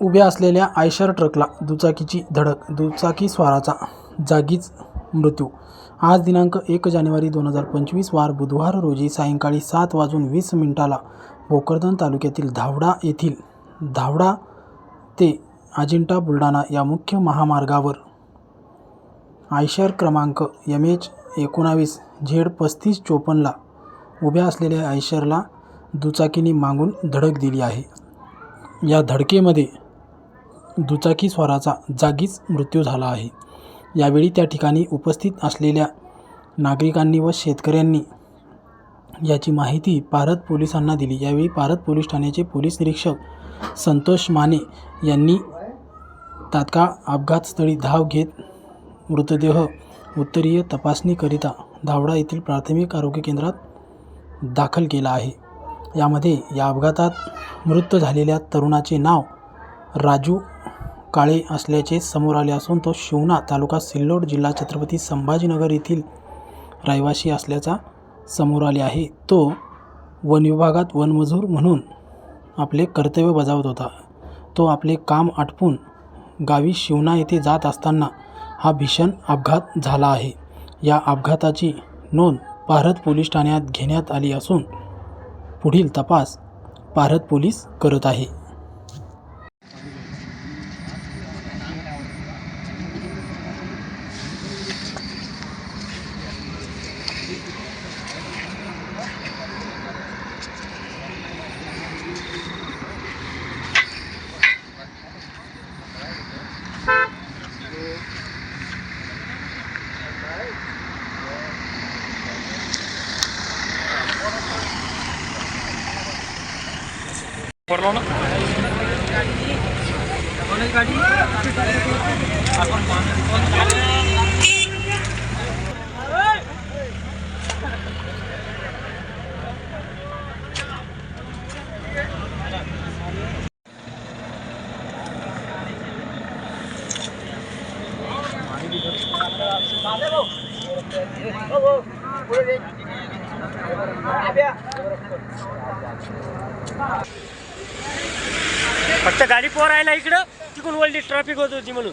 उभ्या असलेल्या आयशर ट्रकला दुचाकीची धडक दुचाकी स्वाराचा जागीच मृत्यू. आज दिनांक एक जानेवारी दोन हजार पंचवीस वार बुधवार रोजी सायंकाळी सात वाजून वीस मिनिटाला भोकरदन तालुक्यातील धावडा येथील धावडा ते अजिंठा बुलढाणा या मुख्य महामार्गावर आयशर क्रमांक एम एच एकोणावीस झेड पस्तीस चोपन्नला उभ्या असलेल्या आयशरला दुचाकीने मागून धडक दिली आहे. या धडकेमध्ये दुचाकी स्वाराचा जागीच मृत्यू झाला आहे. यावेळी त्या ठिकाणी उपस्थित असलेल्या नागरिकांनी व शेतकऱ्यांनी याची माहिती पारत पोलिसांना दिली. यावेळी पारत पोलीस ठाण्याचे पोलीस निरीक्षक संतोष माने यांनी तात्काळ अपघातस्थळी धाव घेत मृतदेह उत्तरीय तपासणीकरिता धावडा येथील प्राथमिक आरोग्य केंद्रात दाखल केला आहे. यामध्ये या अपघातात मृत झालेल्या तरुणाचे नाव राजू काळे असल्याचे समोर आले असून तो शिवना तालुका सिल्लोड जिल्हा छत्रपती संभाजीनगर येथील रहिवासी असल्याचा समोर आले आहे. तो वन विभागात वनमजूर म्हणून आपले कर्तव्य बजावत होता. तो आपले काम आटपून गावी शिवना येथे जात असताना हा भीषण अपघात झाला आहे. या अपघाताची नोंद पारत पोलीस ठाण्यात घेण्यात आली असून पुढील तपास पारत पोलीस करत आहे. por lo Thank you. फक्त गाडी पोर आहे इकडं तिकडून वळली ट्रॅफिक होत होती म्हणून.